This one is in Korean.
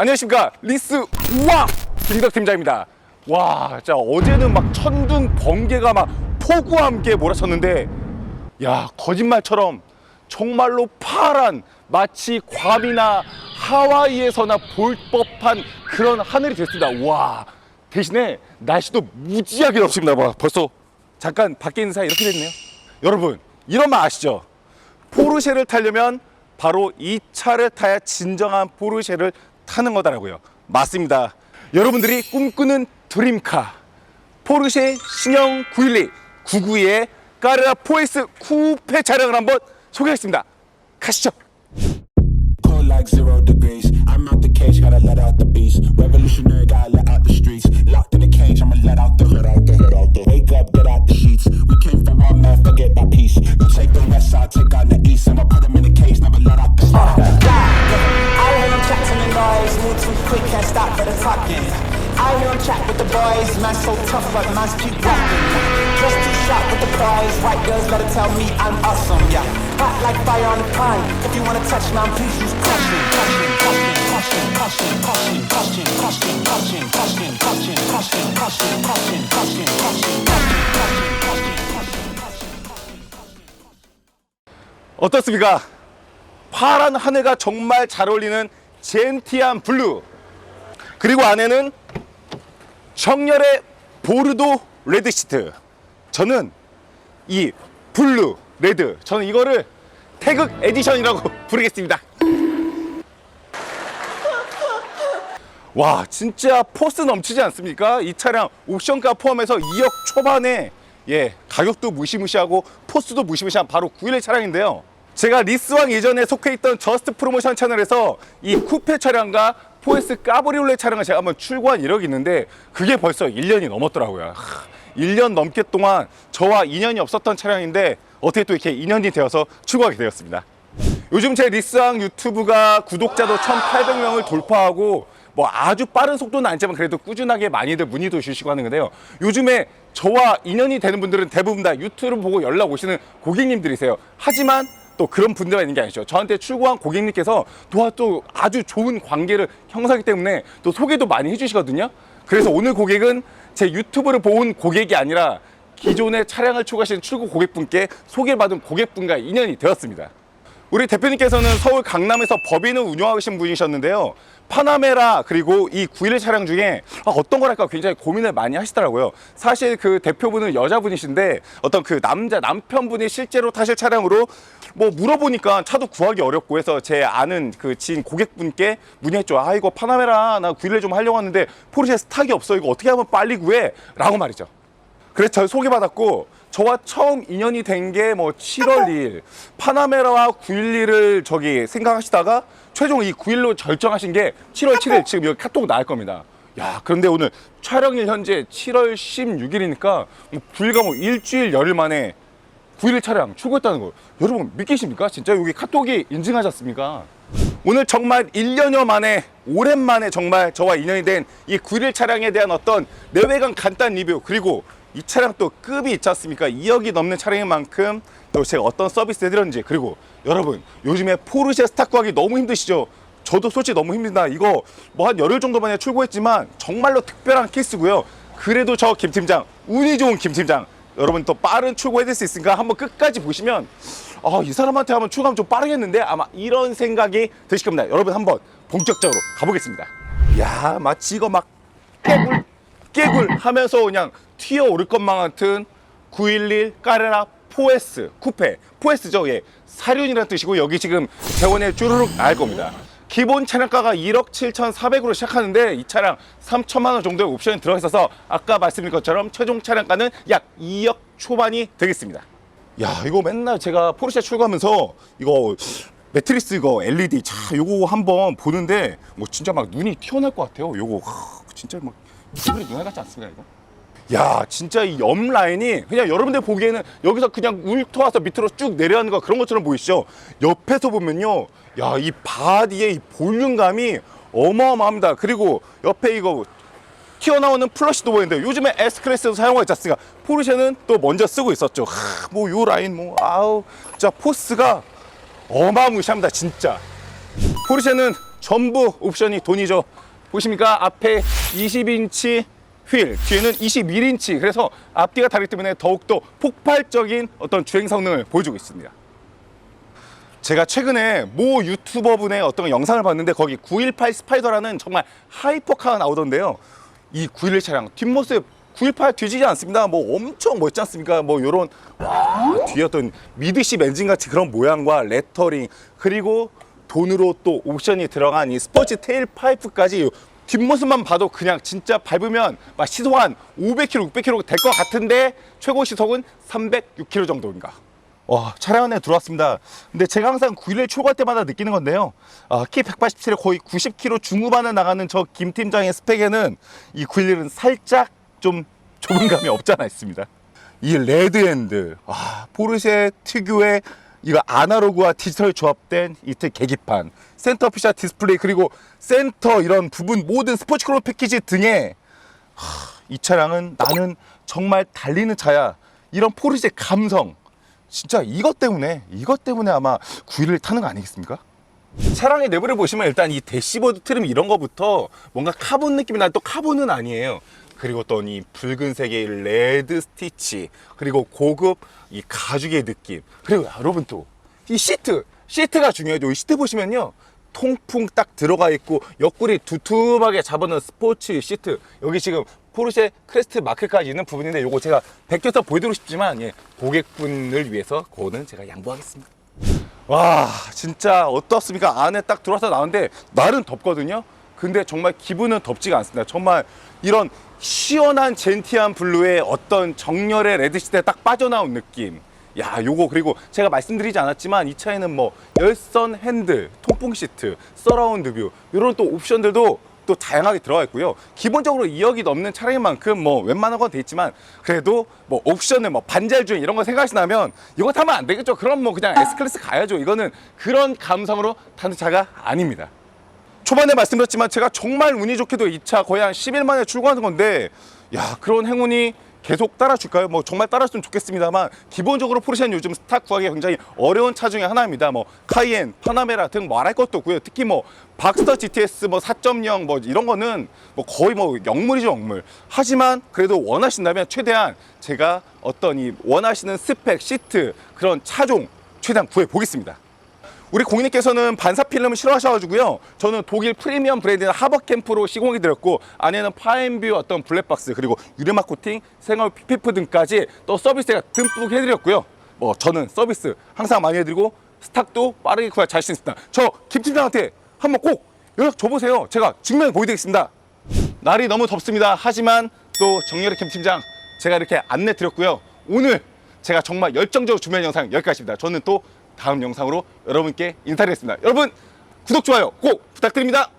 안녕하십니까. 리스 우와! 김덕 팀장입니다. 와 진짜 어제는 막 천둥 번개가 막 폭우와 함께 몰아쳤는데 야 거짓말처럼 정말로 파란 마치 괌이나 하와이에서나 볼 법한 그런 하늘이 됐습니다. 와. 대신에 날씨도 무지하게 덥습니다. 와, 벌써 잠깐 밖에 있는 사이 이렇게 됐네요. 여러분 이런 말 아시죠? 포르쉐를 타려면 바로 이 차를 타야 진정한 포르쉐를 타는 거다라고요. 맞습니다. 여러분들이 꿈꾸는 드림카 포르쉐 신형 911 992의 까르라 4S 쿠페 차량을 한번 소개하겠습니다. 가시죠. Like zero degrees. I'm out the cage, gotta let out the beast. Revolutionary, gotta let out the streets. Locked in a cage, I'ma let out the let out the let out the. Wake up, get out the sheets. We came for one man, forget my peace. You take the west so tough, but man's keep rocking. Just too sharp with the boys, white girls better tell me I'm awesome, yeah. Hot like fire on the pine, if you wanna touch me, please use caution, caution, caution, caution, caution, caution, caution, caution, caution, caution, caution, caution, caution, caution, caution, caution, caution, caution. 어떻습니까? 파란 하늘과 정말 잘 어울리는 젠티한 블루 그리고 안에는 정렬의 보르도 레드 시트. 저는 이 블루 레드. 저는 이거를 태극 에디션이라고 부르겠습니다. 와 진짜 포스 넘치지 않습니까? 이 차량 옵션가 포함해서 2억 초반에 예 가격도 무시무시하고 포스도 무시무시한 바로 911 차량인데요. 제가 리스왕 예전에 속해 있던 저스트 프로모션 채널에서 이 쿠페 차량과 포에스 까브리올레 차량을 제가 한번 출고한 이력이 있는데 그게 벌써 1년이 넘었더라고요 하, 1년 넘게 동안 저와 인연이 없었던 차량인데 어떻게 또 이렇게 인연이 되어서 출고하게 되었습니다 요즘 제 리스왕 유튜브가 구독자도 1,800명을 돌파하고 뭐 아주 빠른 속도는 아니지만 그래도 꾸준하게 많이들 문의도 주시고 하는 건데요. 요즘에 저와 인연이 되는 분들은 대부분 다 유튜브 보고 연락 오시는 고객님들이세요. 하지만 또 그런 분들만 있는 게 아니죠. 저한테 출고한 고객님께서 또 아주 좋은 관계를 형성하기 때문에 또 소개도 많이 해주시거든요. 그래서 오늘 고객은 제 유튜브를 본 고객이 아니라 기존에 차량을 출고하신 출고 고객분께 소개받은 고객분과 인연이 되었습니다. 우리 대표님께서는 서울 강남에서 법인을 운영하신 분이셨는데요. 파나메라 그리고 이 911 차량 중에 아, 어떤 걸 할까 굉장히 고민을 많이 하시더라고요. 사실 그 대표분은 여자분이신데 어떤 그 남자 남편분이 실제로 타실 차량으로 뭐 물어보니까 차도 구하기 어렵고 해서 제 아는 그 지인 고객분께 문의했죠. 아 이거 파나메라 나 911 좀 하려고 하는데 포르쉐 스탁이 없어 이거 어떻게 하면 빨리 구해? 라고 말이죠. 그래서 저 소개받았고 저와 처음 인연이 된 게 뭐 7월 2일 파나메라와 911을 저기 생각하시다가 최종 이 9일로 결정하신 게 7월 7일 지금 여기 카톡 나갈 겁니다. 야 그런데 오늘 촬영일 현재 7월 16일이니까 불과 뭐 일주일 열흘 만에 9일 차량 출고했다는 거 여러분 믿기십니까? 진짜 여기 카톡이 인증하셨습니까? 오늘 정말 1년여 만에 오랜만에 정말 저와 인연이 된 이 9일 차량에 대한 어떤 내외관 간단 리뷰 그리고 이 차량 또 급이 있지 않습니까? 2억이 넘는 차량인 만큼 또 제가 어떤 서비스 해드렸는지 그리고 여러분 요즘에 포르쉐 스탁 구하기 너무 힘드시죠? 저도 솔직히 너무 힘들다. 이거 뭐 한 열흘 정도 만에 출고했지만 정말로 특별한 케이스고요. 그래도 저 김 팀장 운이 좋은 김 팀장 여러분 또 빠른 출고해줄 수 있으니까 한번 끝까지 보시면 아, 이 사람한테 한번 출고하면 좀 빠르겠는데 아마 이런 생각이 드실 겁니다. 여러분 한번 본격적으로 가보겠습니다. 야 마치 이거 막 깨굴 깨굴 하면서 그냥 튀어오를 것만 같은 911 까레라 4S 쿠페. 4S죠 예. 사륜이라는 뜻이고 여기 지금 대원에 쭈루룩 나갈 겁니다. 기본 차량가가 1억 7,400으로 시작하는데 이 차량 3천만 원 정도의 옵션이 들어 있어서 아까 말씀드린 것처럼 최종 차량가는 약 2억 초반이 되겠습니다. 야 이거 맨날 제가 포르쉐 출고하면서 이거 매트리스 이거 LED 자 요거 한번 보는데 뭐 진짜 막 눈이 튀어날 것 같아요. 요거 하, 진짜 막 기분이 눈알 같지 않습니까 이거? 야 진짜 이 옆 라인이 그냥 여러분들 보기에는 여기서 그냥 울터와서 밑으로 쭉 내려가는 거 그런 것처럼 보이시죠? 옆에서 보면요 야 이 바디의 이 볼륨감이 어마어마합니다 그리고 옆에 이거 튀어나오는 플러시도 보이는데 요즘에 S클래스도 사용하고 있지 않습니까? 포르쉐는 또 먼저 쓰고 있었죠 뭐 요 라인 뭐 아우 진짜 포스가 어마무시합니다 진짜 포르쉐는 전부 옵션이 돈이죠. 보십니까? 앞에 20인치 휠, 뒤에는 21인치. 그래서 앞뒤가 다르기 때문에 더욱더 폭발적인 어떤 주행 성능을 보여주고 있습니다. 제가 최근에 모 유튜버분의 어떤 영상을 봤는데 거기 918 스파이더라는 정말 하이퍼카가 나오던데요. 이 911 차량 뒷모습 918 뒤지지 않습니다. 뭐 엄청 멋지 않습니까? 뭐 요런 와 뒤에 어떤 미드십 엔진 같이 그런 모양과 레터링 그리고 돈으로 또 옵션이 들어간 이 스포츠 테일 파이프까지 뒷모습만 봐도 그냥 진짜 밟으면 막 시속 한 500km, 600km 될 것 같은데 최고 시속은 306km 정도인가. 와, 차량 안에 들어왔습니다. 근데 제가 항상 911 출고할 때마다 느끼는 건데요. 아, 키 187에 거의 90kg 중후반에 나가는 저 김 팀장의 스펙에는 이 911은 살짝 좀 좁은 감이 없지 않아 있습니다. 이 레드핸드, 아, 포르쉐 특유의 이거 아날로그와 디지털 조합된 이트 계기판, 센터 피셔 디스플레이 그리고 센터 이런 부분 모든 스포츠 크로 패키지 등에 이 차량은 나는 정말 달리는 차야. 이런 포르쉐 감성. 진짜 이것 때문에, 이것 때문에 아마 911을 타는 거 아니겠습니까? 차량의 내부를 보시면 일단 이 대시보드 트림 이런 거부터 뭔가 카본 느낌이 나 또 카본은 아니에요. 그리고 또 이 붉은색의 레드 스티치, 그리고 고급 이 가죽의 느낌. 그리고 여러분 또 이 시트, 시트가 중요하죠. 이 시트 보시면요. 통풍 딱 들어가 있고 옆구리 두툼하게 잡아놓은 스포츠 시트 여기 지금 포르쉐 크레스트 마크까지 있는 부분인데 요거 제가 벗겨서 보여드리고 싶지만 예, 고객분을 위해서 그거는 제가 양보하겠습니다 와 진짜 어떻습니까 안에 딱 들어와서 나오는데 날은 덥거든요 근데 정말 기분은 덥지가 않습니다 정말 이런 시원한 젠티한 블루의 어떤 정열의 레드 시트에 딱 빠져나온 느낌. 야 요거 그리고 제가 말씀드리지 않았지만 이 차에는 뭐 열선 핸들 통풍 시트 서라운드 뷰 이런 또 옵션들도 또 다양하게 들어가 있고요. 기본적으로 2억이 넘는 차량인 만큼 뭐 웬만한 건 돼 있지만 그래도 뭐 옵션을 뭐 반잘 주행 이런 거 생각하시나면 이거 타면 안 되겠죠? 그럼 뭐 그냥 S클래스 가야죠. 이거는 그런 감성으로 타는 차가 아닙니다 초반에 말씀드렸지만 제가 정말 운이 좋게도 이차 거의 한 10일 만에 출고하는 건데 야 그런 행운이 계속 따라줄까요? 뭐 정말 따랐으면 좋겠습니다만 기본적으로 포르쉐는 요즘 스탁 구하기 굉장히 어려운 차 중에 하나입니다. 뭐 카이엔, 파나메라 등 말할 것도 없고요. 특히 뭐 박스터 GTS 뭐 4.0 뭐 이런 거는 뭐 거의 뭐 영물이죠 영물. 하지만 그래도 원하신다면 최대한 제가 어떤 이 원하시는 스펙, 시트 그런 차종 최대한 구해 보겠습니다. 우리 고객님께서는 반사 필름을 싫어하셔가지고요. 저는 독일 프리미엄 브랜드인 하버캠프로 시공해 드렸고 안에는 파인뷰 어떤 블랙박스 그리고 유리막 코팅, 생활 PPF 등까지 또 서비스가 듬뿍 해드렸고요. 뭐 저는 서비스 항상 많이 해드리고 스탁도 빠르게 구할 자신 있습니다. 저 김 팀장한테 한번 꼭 연락 줘보세요. 제가 증명 보여드리겠습니다. 날이 너무 덥습니다. 하지만 또 정렬의 캠 팀장 제가 이렇게 안내 드렸고요. 오늘 제가 정말 열정적으로 준비한 영상 여기까지입니다. 저는 또 다음 영상으로 여러분께 인사드리겠습니다. 여러분 구독 좋아요 꼭 부탁드립니다.